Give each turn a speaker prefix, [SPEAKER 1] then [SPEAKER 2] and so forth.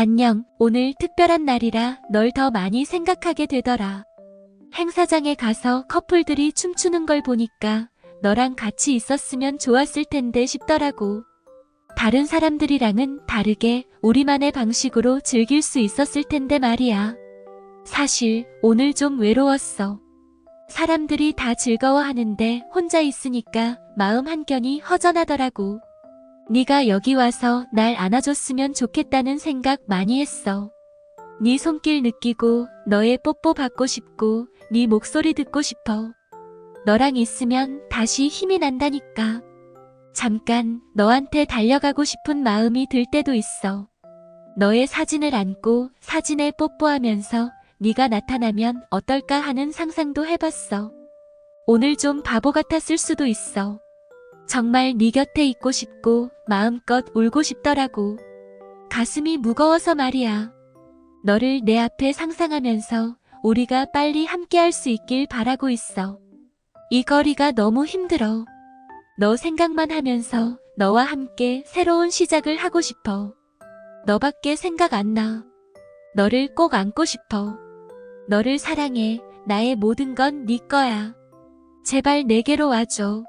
[SPEAKER 1] 안녕, 오늘 특별한 날이라 널 더 많이 생각하게 되더라. 행사장에 가서 커플들이 춤추는 걸 보니까 너랑 같이 있었으면 좋았을 텐데 싶더라고. 다른 사람들이랑은 다르게 우리만의 방식으로 즐길 수 있었을 텐데 말이야. 사실 오늘 좀 외로웠어. 사람들이 다 즐거워하는데 혼자 있으니까 마음 한켠이 허전하더라고. 네가 여기 와서 날 안아줬으면 좋겠다는 생각 많이 했어. 네 손길 느끼고 너의 뽀뽀 받고 싶고 네 목소리 듣고 싶어. 너랑 있으면 다시 힘이 난다니까. 잠깐 너한테 달려가고 싶은 마음이 들 때도 있어. 너의 사진을 안고 사진에 뽀뽀하면서 네가 나타나면 어떨까 하는 상상도 해봤어. 오늘 좀 바보 같았을 수도 있어. 정말 네 곁에 있고 싶고 마음껏 울고 싶더라고. 가슴이 무거워서 말이야. 너를 내 앞에 상상하면서 우리가 빨리 함께할 수 있길 바라고 있어. 이 거리가 너무 힘들어. 너 생각만 하면서 너와 함께 새로운 시작을 하고 싶어. 너밖에 생각 안 나. 너를 꼭 안고 싶어. 너를 사랑해. 나의 모든 건 네 거야. 제발 내게로 와줘.